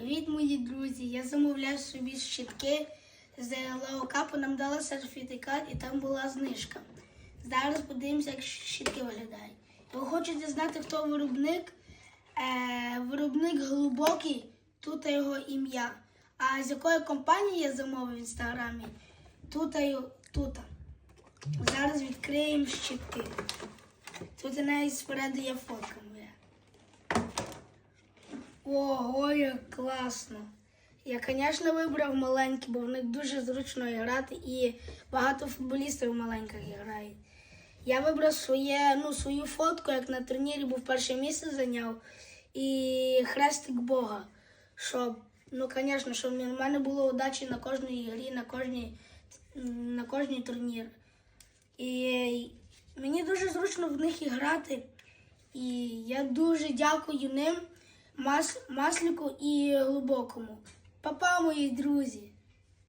Привіт, мої друзі! Я замовляв собі щітки з Лаокапу, нам дали сертифікат і там була знижка. Зараз подивимося, як щітки виглядають. Ви хочете знати, хто виробник? Е, виробник глибокий, тут його ім'я. А з якої компанії я замовив в інстаграмі? Тут, тут. Зараз відкриємо щітки. Тут навіть спереду є фотка моя. Ого, як класно. Я, звісно, вибрав маленькі, бо в них дуже зручно грати і багато футболістів маленьких грають. Я вибрав своє, ну, свою фотку, як на турнірі був перше місце зайняв, і хрестик Бога. Щоб, ну, звісно, щоб в мене було удачі на кожній грі, на кожній, на кожній турнір. І мені дуже зручно в них грати. І я дуже дякую ним, Мас, Масліку і Глибокому. Папа, мої друзі!